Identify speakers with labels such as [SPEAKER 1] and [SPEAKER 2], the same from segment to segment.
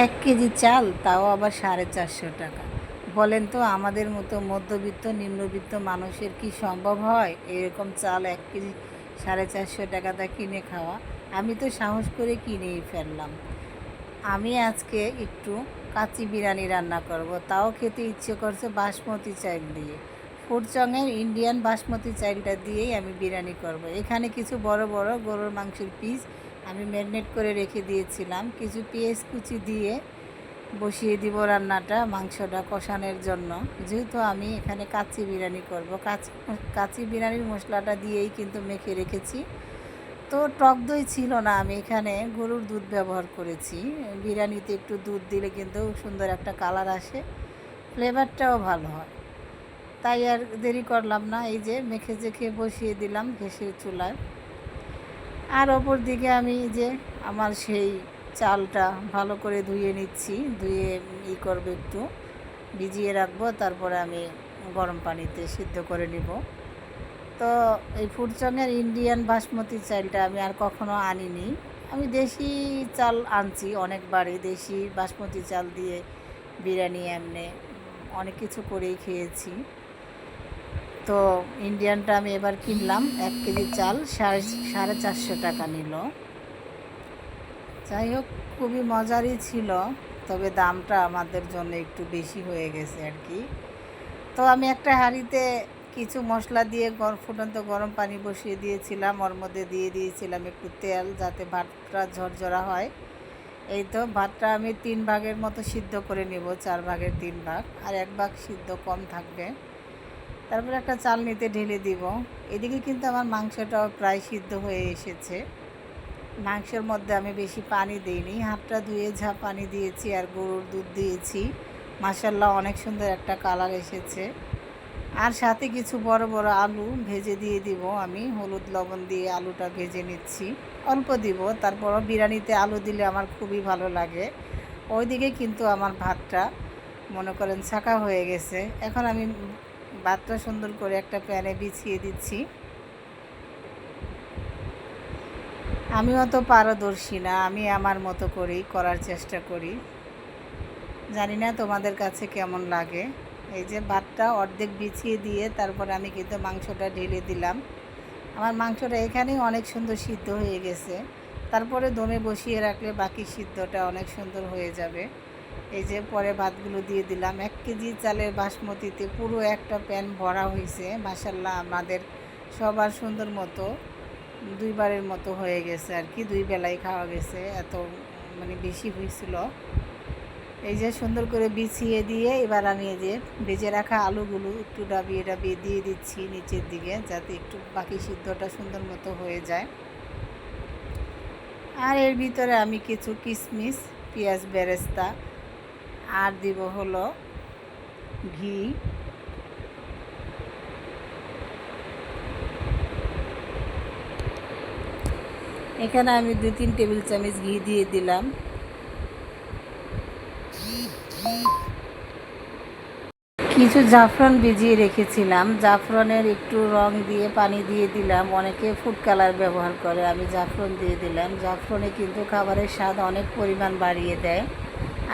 [SPEAKER 1] এক কেজি চাল, তাও আবার সাড়ে চারশো টাকা। বলেন তো, আমাদের মতো মধ্যবিত্ত, নিম্নবিত্ত মানুষের কি সম্ভব হয় এরকম চাল এক কেজি সাড়ে চারশো টাকাটা কিনে খাওয়া? আমি তো সাহস করে কিনেই ফেললাম। আমি আজকে একটু কাচি বিরিয়ানি রান্না করব। তাও খেতে ইচ্ছে করছে বাসমতি চাল দিয়ে। ফুটচঙের ইন্ডিয়ান বাসমতি চালটা দিয়েই আমি বিরিয়ানি করব। এখানে কিছু বড় বড় গরুর মাংসের পিস আমি ম্যারিনেট করে রেখে দিয়েছিলাম। কিছু পেঁয়াজ কুচি দিয়ে বসিয়ে দিব রান্নাটা, মাংসটা কষানোর জন্য। যেহেতু আমি এখানে কাচ্চি বিরিয়ানি করব কাচি কাচ্চি বিরিয়ানির মশলাটা দিয়েই কিন্তু মেখে রেখেছি। তো টক দই ছিল না, আমি এখানে গরুর দুধ ব্যবহার করেছি। বিরিয়ানিতে একটু দুধ দিলে কিন্তু সুন্দর একটা কালার আসে, ফ্লেভারটাও ভালো হয়। তাই আর দেরি করলাম না, এই যে মেখে চেখে বসিয়ে দিলাম ঘেসের চুলায়। আর ওপর দিকে আমি যে আমার সেই চালটা ভালো করে ধুয়ে নিচ্ছি, ধুয়ে ই করব একটু, ভিজিয়ে রাখব, তারপরে আমি গরম পানিতে সিদ্ধ করে নিব। তো এই ফুটচঙের ইন্ডিয়ান বাসমতি চালটা আমি আর কখনো আনিনি। আমি দেশি চাল আনছি অনেকবারই, দেশি বাসমতি চাল দিয়ে বিরিয়ানি এমনি অনেক কিছু করেই খেয়েছি। তো ইন্ডিয়ানটা আমি এবার কিনলাম, এক কেজি চাল, সাড়ে সাড়ে চারশো টাকা নিল। যাই হোক, খুবই মজারই ছিল, তবে দামটা আমাদের জন্য একটু বেশি হয়ে গেছে আর কি। তো আমি একটা হাঁড়িতে কিছু মশলা দিয়ে গরম ফুটন্ত গরম পানি বসিয়ে দিয়েছিলাম, ওর মধ্যে দিয়ে দিয়েছিলাম একটু তেল যাতে ভাতটা ঝরঝরা হয়। এই তো ভাতটা আমি তিন ভাগের মতো সিদ্ধ করে নেব, চার ভাগের তিন ভাগ, আর এক ভাগ সিদ্ধ কম থাকবে। তারপরে একটা চালনিতে ঢেলে দিব। এদিকে কিন্তু আমার মাংসটাও প্রায় সিদ্ধ হয়ে এসেছে। মাংসের মধ্যে আমি বেশি পানি দিইনি। হাতটা ধুয়ে যা পানি দিয়েছি আর গরুর দুধ দিয়েছি। মাসাল্লাহ অনেক সুন্দর একটা কালার এসেছে। আর সাথে কিছু বড় বড় আলু ভেজে দিয়ে দিব আমি। হলুদ লবণ দিয়ে আলুটা ভেজে নিচ্ছি। অল্প দিব তারপর বিরিয়ানিতে আলু দিলে আমার খুবই ভালো লাগে। ওইদিকে কিন্তু আমার ভাতটা মনে করেন ছাকা হয়ে গেছে। এখন আমি ভাতটা সুন্দর করে একটা প্যানে বিছিয়ে দিচ্ছি। আমি অত পারদর্শী না, আমি আমার মতো করেই করার চেষ্টা করি। জানি না তোমাদের কাছে কেমন লাগে। এই যে ভাতটা অর্ধেক বিছিয়ে দিয়ে তারপর আমি কিন্তু মাংসটা ঢেলে দিলাম। আমার মাংসটা এখানেই অনেক সুন্দর সিদ্ধ হয়ে গেছে। তারপরে দমে বসিয়ে রাখলে বাকি সিদ্ধটা অনেক সুন্দর হয়ে যাবে। এই যে পরে ভাতগুলো দিয়ে দিলাম। এক কেজি চালের বাসমতিতে পুরো একটা প্যান ভরা হয়েছে মাসাল্লাহ আমাদের সবার সুন্দর মতো দুইবারের মতো হয়ে গেছে আর কি, দুই বেলায় খাওয়া গেছে। এত মানে বেশি হয়েছিল এই যে সুন্দর করে বিছিয়ে দিয়ে এবার আমি এই যে ভেজে রাখা আলুগুলো একটু ডাবিয়ে ডাবিয়ে দিয়ে দিচ্ছি নিচের দিকে যাতে একটু বাকি সিদ্ধটা সুন্দর মতো হয়ে যায়। আর এর ভিতরে আমি কিছু কিশমিশ পেঁয়াজ, বেরেস্তা আর দিব হলো ঘি। এখানে আমি দুই তিন টেবিল চামচ ঘি দিয়ে দিলাম। কিছু জাফরান ভিজিয়ে রেখেছিলাম। জাফরানের একটু রং দিয়ে পানি দিয়ে দিলাম। অনেকে ফুড কালার ব্যবহার করে, আমি জাফরান দিয়ে দিলাম। জাফরনে কিন্তু খাবারের স্বাদ অনেক পরিমাণ বাড়িয়ে দেয়।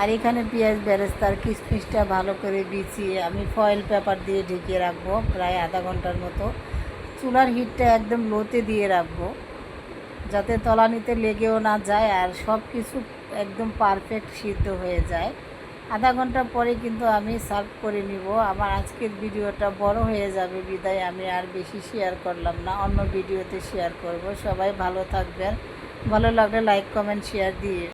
[SPEAKER 1] আর এখানে পেঁয়াজ বেরেস্তার কিশমিশটা ভালো করে বিছিয়ে আমি ফয়েল পেপার দিয়ে ঢেকে রাখব, প্রায় আধা ঘণ্টার মতো। চুলার হিটটা একদম লোতে দিয়ে রাখব, যাতে তলানিতে লেগেও না যায় আর সব কিছু একদম পারফেক্ট সিদ্ধ হয়ে যায়। আধা ঘণ্টা পরে কিন্তু আমি সার্ভ করে নিব। আমার আজকের ভিডিওটা বড় হয়ে যাবে, বিদায়। আমি আর বেশি শেয়ার করলাম না, অন্য ভিডিওতে শেয়ার করব। সবাই ভালো থাকবেন। ভালো লাগলে লাইক কমেন্ট শেয়ার দিয়ে